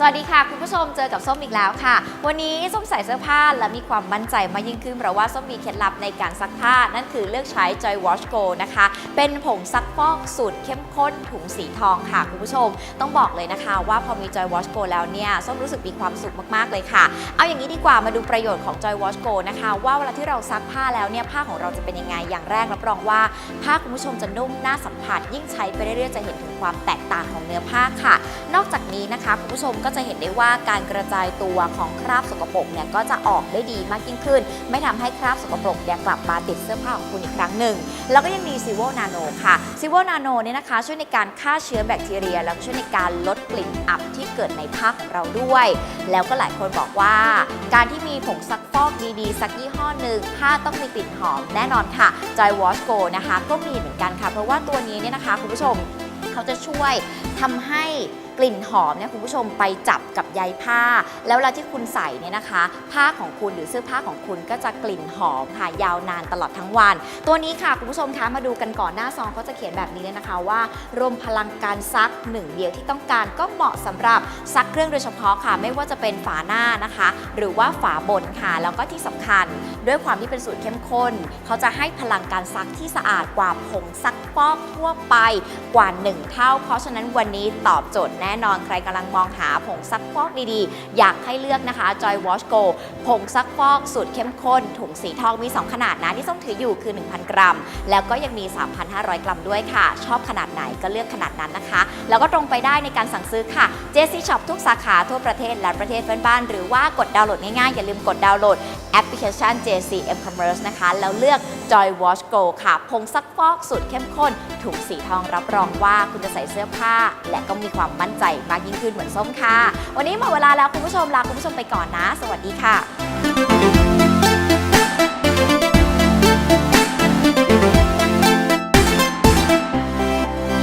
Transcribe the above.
สวัสดีค่ะ คุณผู้ชมเจอกับส้มอีกแล้วค่ะ วันนี้ส้มใส่เสื้อผ้าและมีความมั่นใจมากยิ่งขึ้นเพราะว่าส้มมีเคล็ดลับในการซักผ้า นั่นคือเลือกใช้ Joy Wash Go นะคะ เป็นผงซักฟอกสูตรเข้มข้นถุงสีทองค่ะ คุณผู้ชม ต้องบอกเลยนะคะ ว่าพอมี Joy Wash Go แล้วเนี่ยส้มรู้สึกมีความสุขมากๆเลยค่ะ เอาอย่างนี้ดีกว่ามาดูประโยชน์ของ Joy Wash Go นะคะ ว่าเวลาที่เราซักผ้าแล้วเนี่ยผ้าของเราจะเป็นยังไงอย่างแรกรับรองว่าผ้าคุณผู้ชมจะนุ่มน่าสัมผัส ยิ่งใช้ไปเรื่อยๆจะเห็นถึงความแตกต่างของเนื้อผ้าค่ะ นอกจากนี้นะคะคุณผู้ชมก็็จะเห็นได้ว่าการกระจายตัวของคราบสกปรกเนี่ยก็จะออกได้ดีมากยิ่งขึ้น ไม่ทำให้คราบสกปรกเนี่ยกลับมาติดเสื้อผ้าของคุณอีกครั้งหนึ่ง แล้วก็ยังมีซิโวนาโนค่ะซิโวนาโนเนี่ยนะคะ ช่วยในการฆ่าเชื้อแบคทีเรีย แล้วก็ช่วยในการลดกลิ่นอับที่เกิดในผ้าของเราด้วย แล้วก็หลายคนบอกว่า การที่มีผงซักฟอกดีๆ สักยี่ห้อหนึ่งผ้าต้องมีกลิ่นหอมแน่นอนค่ะ Joy Wash Go นะคะ ก็มีเหมือนกันค่ะ เพราะว่าตัวนี้เนี่ยนะคะคุณผู้ชม เขาจะช่วยทำให้กลิ่นหอมเนี่ยคุณผู้ชมไปจับกับใยผ้า แล้วเวลาที่คุณใส่เนี่ยนะคะ ผ้าของคุณหรือเสื้อผ้าของคุณก็จะกลิ่นหอมค่ะยาวนานตลอดทั้งวัน ตัวนี้ค่ะคุณผู้ชมคะมาดูกันก่อนหน้าซองเขาจะเขียนแบบนี้เลยนะคะว่ารวมพลังการซักหนึ่งเดียวที่ต้องการก็เหมาะสำหรับซักเครื่องโดยเฉพาะค่ะ ไม่ว่าจะเป็นฝาหน้านะคะ หรือว่าฝาบนค่ะแล้วก็ที่สำคัญ ด้วยความที่เป็นสูตรเข้มข้น เขาจะให้พลังการซักที่สะอาดกว่าผงซักฟอกทั่วไปกว่า 1เท่า เพราะฉะนั้นวันนี้ตอบโจทย์แน่นอนใครกำลังมองหาผงซักฟอกดีๆ อยากให้เลือกนะคะ Joy Wash Go ผงซักฟอกสูตรเข้มข้น ถุงสีทองมี 2 ขนาดนะที่ส้มถืออยู่คือ 1,000 กรัม แล้วก็ยังมี 3,500 กรัมด้วยค่ะ ชอบขนาดไหนก็เลือกขนาดนั้นนะคะ แล้วก็ตรงไปได้ในการสั่งซื้อค่ะ JC Shop ทุกสาขาทั่วประเทศและประเทศเพื่อนบ้านหรือว่ากดดาวน์โหลดง่ายๆอย่าลืมกดดาวน์โหลด ปพลิเคชัน JC M Commerce นะคะ แล้วเลือก Joy Wash Go ค่ะผงซักฟอกสูตรเข้มข้น ถูกสีทองรับรองว่าคุณจะใส่เสื้อผ้า และก็มีความมั่นใจมากยิ่งขึ้นเหมือนส้มค่ะ วันนี้หมดเวลาแล้วคุณผู้ชมลาคุณผู้ชมไปก่อนนะ สวัสดีค่ะ